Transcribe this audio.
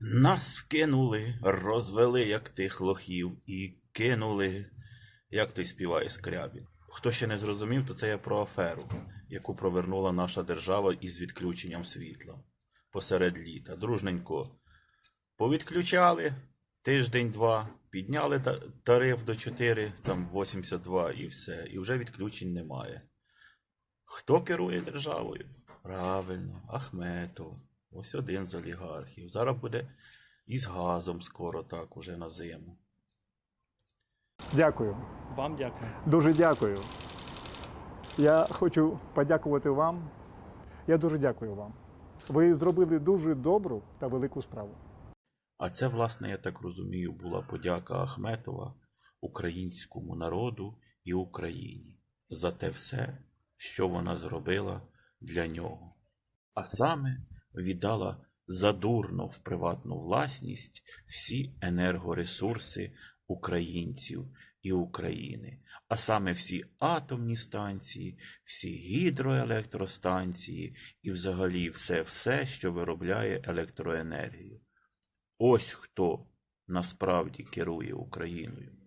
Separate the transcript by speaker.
Speaker 1: Нас скинули, розвели, як тих лохів, і кинули, як той співає Скрябін. Хто ще не зрозумів, то це я про аферу, яку провернула наша держава із відключенням світла посеред літа. Дружненько повідключали тиждень-два, підняли тариф до 4, там 82 і все, і вже відключень немає. Хто керує державою? Правильно, Ахметов. Ось один з олігархів. Зараз буде і з газом скоро так уже на зиму.
Speaker 2: Дякую.
Speaker 3: Вам дякую.
Speaker 2: Дуже дякую. Я хочу подякувати вам. Я дуже дякую вам. Ви зробили дуже добру та велику справу.
Speaker 1: А це, власне, я так розумію, була подяка Ахметова українському народу і Україні за те все, що вона зробила для нього. А саме віддала задурно в приватну власність всі енергоресурси українців і України, а саме всі атомні станції, всі гідроелектростанції і взагалі все-все, що виробляє електроенергію. Ось хто насправді керує Україною.